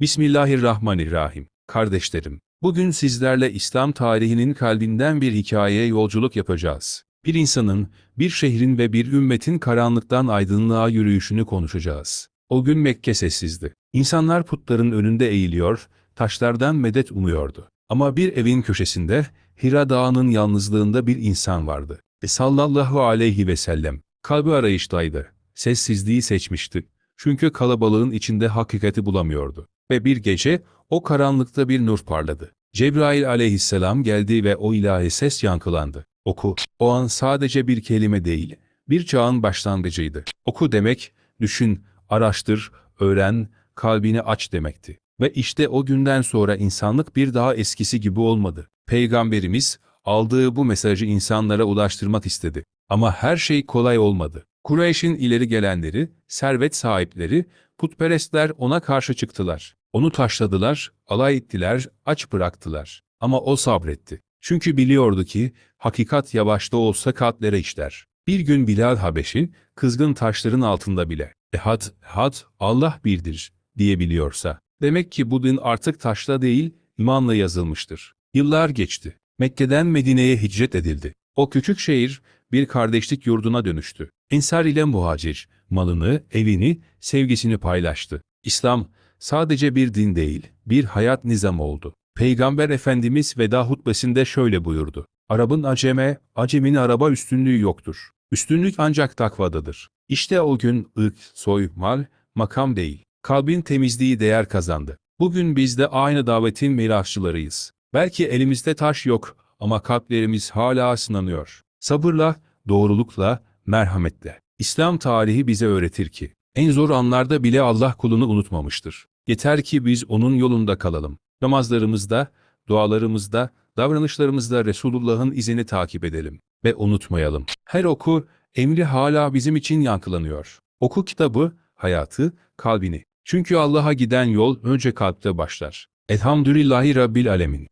Bismillahirrahmanirrahim. Kardeşlerim, bugün sizlerle İslam tarihinin kalbinden bir hikayeye yolculuk yapacağız. Bir insanın, bir şehrin ve bir ümmetin karanlıktan aydınlığa yürüyüşünü konuşacağız. O gün Mekke sessizdi. İnsanlar putların önünde eğiliyor, taşlardan medet umuyordu. Ama bir evin köşesinde, Hira Dağı'nın yalnızlığında bir insan vardı. Ve sallallahu aleyhi ve sellem, kalbi arayıştaydı. Sessizliği seçmişti. Çünkü kalabalığın içinde hakikati bulamıyordu. Ve bir gece o karanlıkta bir nur parladı. Cebrail aleyhisselam geldi ve o ilahi ses yankılandı. Oku. O an sadece bir kelime değil, bir çağın başlangıcıydı. Oku demek, düşün, araştır, öğren, kalbini aç demekti. Ve işte o günden sonra insanlık bir daha eskisi gibi olmadı. Peygamberimiz aldığı bu mesajı insanlara ulaştırmak istedi. Ama her şey kolay olmadı. Kureyş'in ileri gelenleri, servet sahipleri, putperestler ona karşı çıktılar. Onu taşladılar, alay ettiler, aç bıraktılar. Ama o sabretti. Çünkü biliyordu ki, hakikat yavaş da olsa kalplere işler. Bir gün Bilal Habeşi, kızgın taşların altında bile, ehad, had, Allah birdir, diyebiliyorsa, demek ki bu din artık taşla değil, imanla yazılmıştır. Yıllar geçti. Mekke'den Medine'ye hicret edildi. O küçük şehir, bir kardeşlik yurduna dönüştü. Ensar ile muhacir, malını, evini, sevgisini paylaştı. İslam, sadece bir din değil, bir hayat nizamı oldu. Peygamber Efendimiz veda hutbesinde şöyle buyurdu. Arabın aceme, acemin araba üstünlüğü yoktur. Üstünlük ancak takvadadır. İşte o gün ırk, soy, mal, makam değil. Kalbin temizliği değer kazandı. Bugün biz de aynı davetin mirasçılarıyız. Belki elimizde taş yok ama kalplerimiz hala sınanıyor. Sabırla, doğrulukla, merhametle. İslam tarihi bize öğretir ki, en zor anlarda bile Allah kulunu unutmamıştır. Yeter ki biz onun yolunda kalalım. Namazlarımızda, dualarımızda, davranışlarımızda Resulullah'ın izini takip edelim ve unutmayalım. Her oku, emri hala bizim için yankılanıyor. Oku kitabı, hayatı, kalbini. Çünkü Allah'a giden yol önce kalpte başlar. Elhamdülillahi Rabbil Alemin.